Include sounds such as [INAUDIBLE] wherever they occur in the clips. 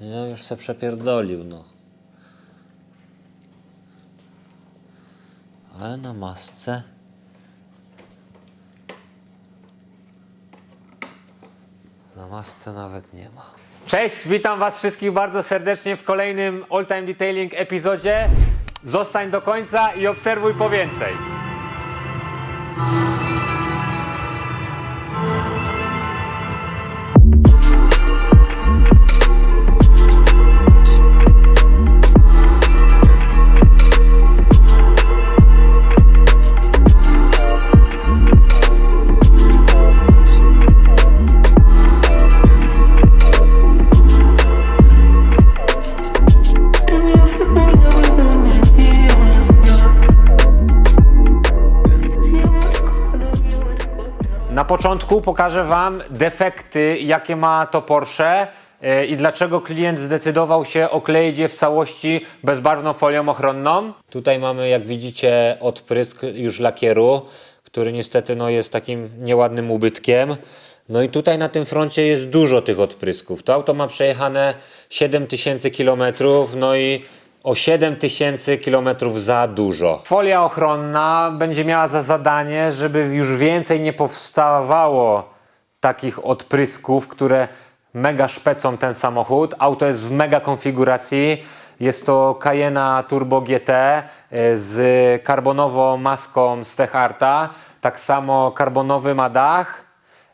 No już se przepierdolił, no. Ale na masce. Na masce nawet nie ma. Cześć, witam Was wszystkich bardzo serdecznie w kolejnym All Time Detailing epizodzie. Zostań do końca i obserwuj po więcej. Początku pokażę Wam defekty, jakie ma to Porsche e, i dlaczego klient zdecydował się okleić je w całości bezbarwną folią ochronną. Tutaj mamy, jak widzicie, odprysk już lakieru, który niestety no, jest takim nieładnym ubytkiem. No i tutaj na tym froncie jest dużo tych odprysków. To auto ma przejechane 7000 km, no i o 7000 km za dużo. Folia ochronna będzie miała za zadanie, żeby już więcej nie powstawało takich odprysków, które mega szpecą ten samochód. Auto jest w mega konfiguracji. Jest to Cayenne Turbo GT e, z karbonową maską z Techarta. Tak samo karbonowy ma dach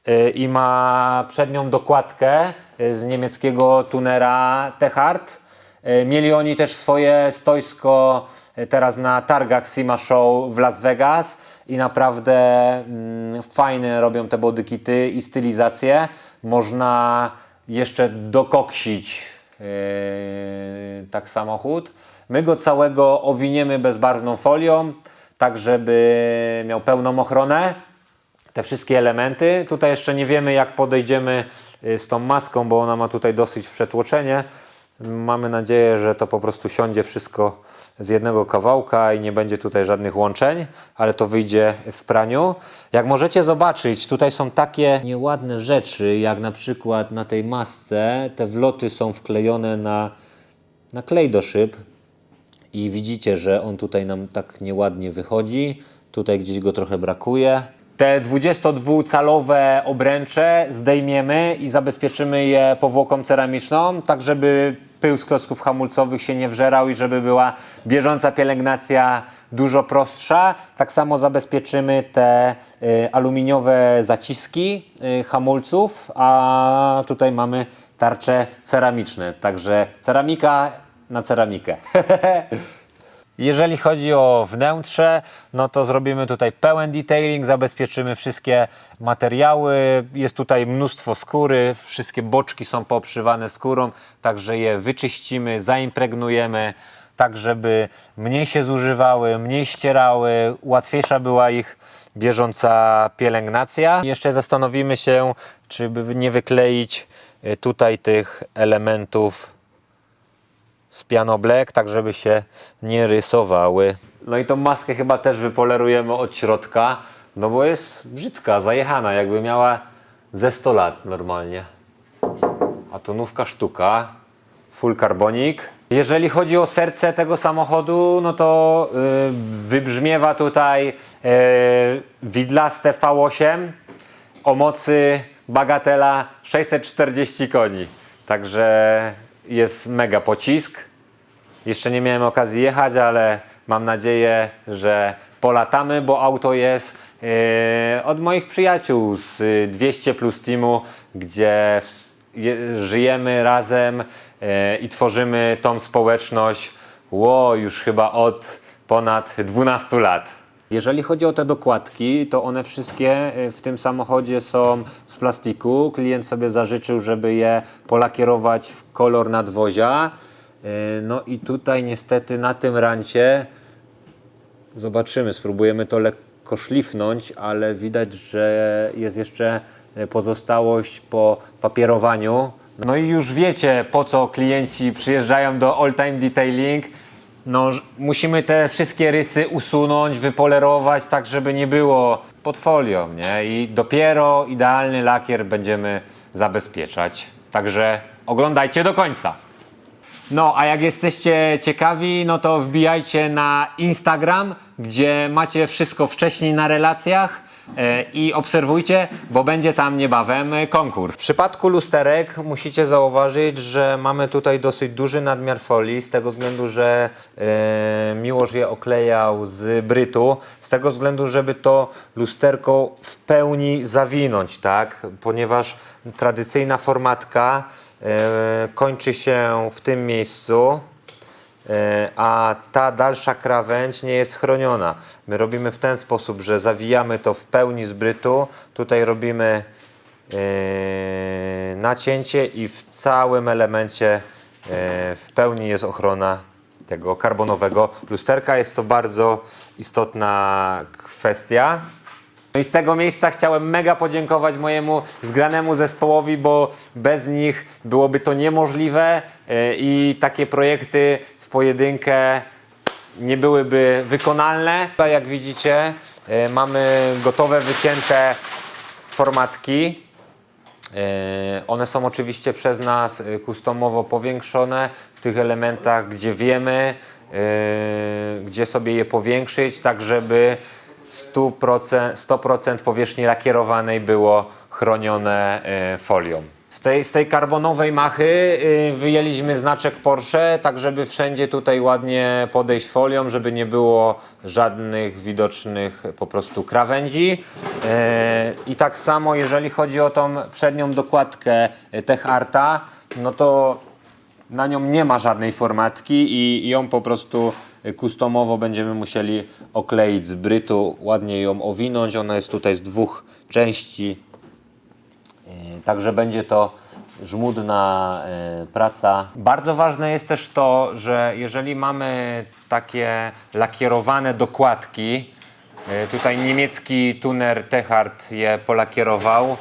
e, i ma przednią dokładkę e, z niemieckiego tunera Techart. E, Mieli oni też swoje stoisko e, teraz na targach SIMA Show w Las Vegas i naprawdę mm, fajne robią te bodykity i stylizacje. Można jeszcze dokoksić e, tak samochód. My go całego owiniemy bezbarwną folią, tak żeby miał pełną ochronę te wszystkie elementy. Tutaj jeszcze nie wiemy, jak podejdziemy z tą maską, bo ona ma tutaj dosyć przetłoczenie. Mamy nadzieję, że to po prostu siądzie wszystko z jednego kawałka i nie będzie tutaj żadnych łączeń, ale to wyjdzie w praniu. Jak możecie zobaczyć, tutaj są takie nieładne rzeczy, jak na przykład na tej masce te wloty są wklejone na, na klej do szyb, i widzicie, że on tutaj nam tak nieładnie wychodzi. Tutaj gdzieś go trochę brakuje. Te 22-calowe obręcze zdejmiemy i zabezpieczymy je powłoką ceramiczną, tak żeby pył z klocków hamulcowych się nie wżerał i żeby była bieżąca pielęgnacja dużo prostsza. Tak samo zabezpieczymy te y, aluminiowe zaciski y, hamulców, a tutaj mamy tarcze ceramiczne. Także ceramika na ceramikę. [LAUGHS] Jeżeli chodzi o wnętrze, no to zrobimy tutaj pełen detailing, zabezpieczymy wszystkie materiały. Jest tutaj mnóstwo skóry, wszystkie boczki są poobszywane skórą, także je wyczyścimy, zaimpregnujemy, tak żeby mniej się zużywały, mniej ścierały, łatwiejsza była ich bieżąca pielęgnacja. Jeszcze zastanowimy się, czy by nie wykleić y, tutaj tych elementów z piano black, tak żeby się nie rysowały. No i tą maskę chyba też wypolerujemy od środka, no bo jest brzydka, zajechana, jakby miała ze 100 lat normalnie. A to nówka sztuka, full carbonik. Jeżeli chodzi o serce tego samochodu, no to yy, wybrzmiewa tutaj yy, widlaste V8 o mocy bagatela 640 koni. Także jest mega pocisk. Jeszcze nie miałem okazji jechać, ale mam nadzieję, że polatamy, bo auto jest yy, od moich przyjaciół z y, 200 plus teamu, gdzie je, żyjemy razem yy, i tworzymy tą społeczność ło, już chyba od ponad 12 lat. Jeżeli chodzi o te dokładki, to one wszystkie y, w tym samochodzie są z plastiku. Klient sobie zażyczył, żeby je polakierować w kolor nadwozia. Y, No i tutaj niestety na tym rancie zobaczymy, spróbujemy to lekko szlifnąć, ale widać, że jest jeszcze y, pozostałość po papierowaniu. No i już wiecie, po co klienci przyjeżdżają do All Time Detailing. No, musimy te wszystkie rysy usunąć, wypolerować, tak żeby nie było pod folią, nie? I dopiero idealny lakier będziemy zabezpieczać. Także oglądajcie do końca. No, a jak jesteście ciekawi, no to wbijajcie na Instagram, gdzie macie wszystko wcześniej na relacjach i obserwujcie, bo będzie tam niebawem e, konkurs. W przypadku lusterek musicie zauważyć, że mamy tutaj dosyć duży nadmiar folii, z tego względu, że e, Miłosz je oklejał z brytu, z tego względu, żeby to lusterko w pełni zawinąć, tak? Ponieważ tradycyjna formatka e, kończy się w tym miejscu, e, a ta dalsza krawędź nie jest chroniona. My robimy w ten sposób, że zawijamy to w pełni z brytu, tutaj robimy e, nacięcie i w całym elemencie e, w pełni jest ochrona tego karbonowego lusterka. Jest to bardzo istotna kwestia. No i z tego miejsca chciałem mega podziękować mojemu zgranemu zespołowi, bo bez nich byłoby to niemożliwe e, i takie projekty w pojedynkę nie byłyby wykonalne. Tutaj jak widzicie e, mamy gotowe wycięte formatki. E, One są oczywiście przez nas e, customowo powiększone w tych elementach, gdzie wiemy, e, gdzie sobie je powiększyć, tak żeby 100%, 100% powierzchni lakierowanej było chronione e, folią. Z tej, z tej karbonowej machy e, wyjęliśmy znaczek Porsche, tak żeby wszędzie tutaj ładnie podejść folią, żeby nie było żadnych widocznych po prostu krawędzi. E, I tak samo jeżeli chodzi o tą przednią dokładkę e, Tech Arta, no to na nią nie ma żadnej formatki i i ją po prostu customowo będziemy musieli okleić z brytu, ładnie ją owinąć. Ona jest tutaj z dwóch części, Także będzie to żmudna e, praca. Bardzo ważne jest też to, że jeżeli mamy takie lakierowane dokładki, e, tutaj niemiecki tuner Techart je polakierował,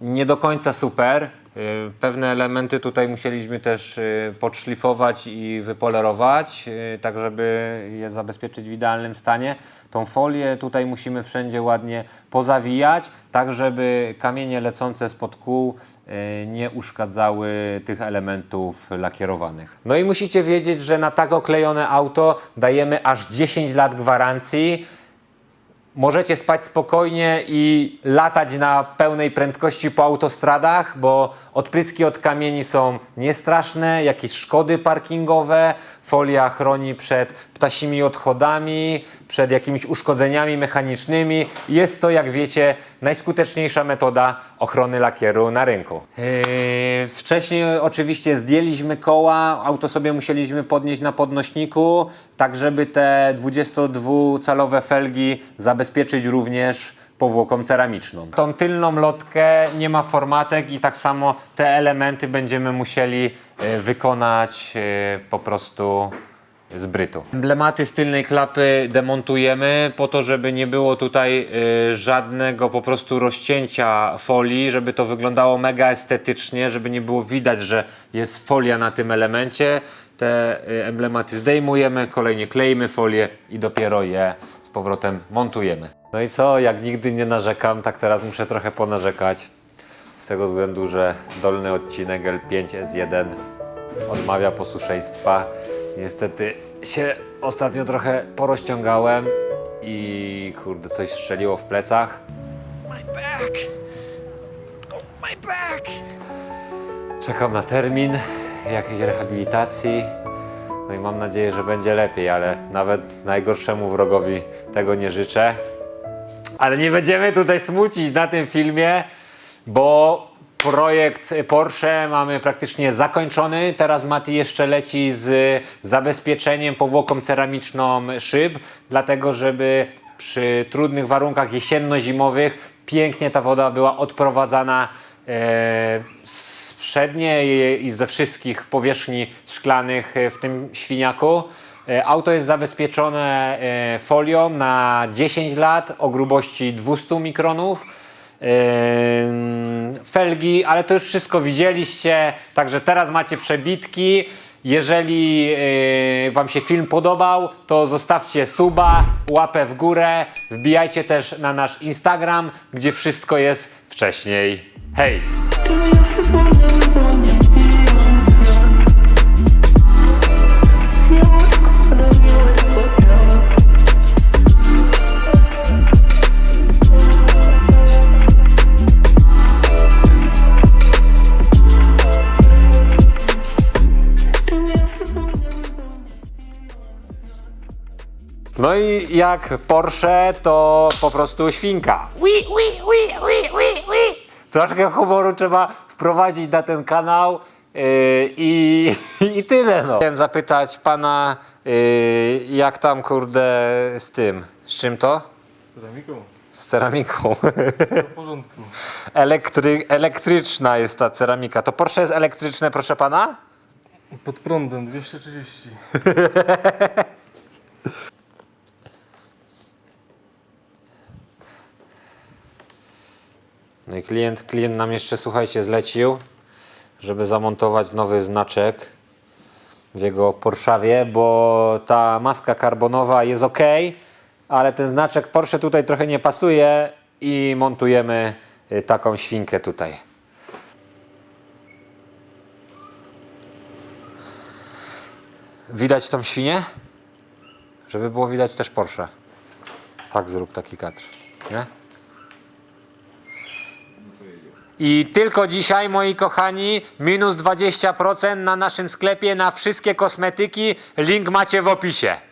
nie do końca super. Y, Pewne elementy tutaj musieliśmy też y, podszlifować i wypolerować, y, tak żeby je zabezpieczyć w idealnym stanie. Tą folię tutaj musimy wszędzie ładnie pozawijać, tak żeby kamienie lecące spod kół nie uszkadzały tych elementów lakierowanych. No i musicie wiedzieć, że na tak oklejone auto dajemy aż 10 lat gwarancji. Możecie spać spokojnie i latać na pełnej prędkości po autostradach, bo odpryski od kamieni są niestraszne, jakieś szkody parkingowe, folia chroni przed ptasimi odchodami, przed jakimiś uszkodzeniami mechanicznymi. Jest to, jak wiecie, najskuteczniejsza metoda ochrony lakieru na rynku. Yy, wcześniej oczywiście zdjęliśmy koła, auto sobie musieliśmy podnieść na podnośniku, tak żeby te 22-calowe felgi zabezpieczyć również powłoką ceramiczną. Tą tylną lotkę nie ma formatek i tak samo te elementy będziemy musieli e, wykonać e, po prostu z brytu. Emblematy z tylnej klapy demontujemy po to, żeby nie było tutaj e, żadnego po prostu rozcięcia folii, żeby to wyglądało mega estetycznie, żeby nie było widać, że jest folia na tym elemencie. Te emblematy zdejmujemy, kolejnie kleimy folię i dopiero je z powrotem montujemy. No i co, jak nigdy nie narzekam, tak teraz muszę trochę ponarzekać. Z tego względu, że dolny odcinek L5S1 odmawia posłuszeństwa. Niestety się ostatnio trochę porozciągałem i kurde, coś strzeliło w plecach. My back! Oh, my back! Czekam na termin jakiejś rehabilitacji. No i mam nadzieję, że będzie lepiej, ale nawet najgorszemu wrogowi tego nie życzę. Ale nie będziemy tutaj smucić na tym filmie, bo projekt Porsche mamy praktycznie zakończony. Teraz Mati jeszcze leci z zabezpieczeniem powłoką ceramiczną szyb, dlatego żeby przy trudnych warunkach jesienno-zimowych pięknie ta woda była odprowadzana e, z przedniej i ze wszystkich powierzchni szklanych e, w tym świniaku. E, Auto jest zabezpieczone e, folią na 10 lat o grubości 200 mikronów. Ym, Felgi, ale to już wszystko widzieliście, także teraz macie przebitki. Jeżeli Wam się film podobał, to zostawcie suba, łapę w górę, wbijajcie też na nasz Instagram, gdzie wszystko jest wcześniej. Hej! No i jak Porsche, to po prostu świnka. Ui, ui, ui, ui, ui, ui. Troszkę humoru trzeba wprowadzić na ten kanał yy, i, [LAUGHS] i tyle no. Chciałem zapytać pana, yy, jak tam kurde z tym, z czym to? Ceramiką? Z ceramiką. W porządku. [LAUGHS] Elektry, elektryczna jest ta ceramika. To Porsche jest elektryczne, proszę pana? Pod prądem 230. [LAUGHS] No i klient, klient nam jeszcze, słuchajcie, zlecił, żeby zamontować nowy znaczek w jego Porszawie, bo ta maska karbonowa jest ok, ale ten znaczek Porsche tutaj trochę nie pasuje i montujemy y, taką świnkę tutaj. Widać tą świnię? Żeby było widać też Porsche. Tak zrób taki kadr, nie? I tylko dzisiaj, moi kochani, minus 20% na naszym sklepie na wszystkie kosmetyki. Link macie w opisie.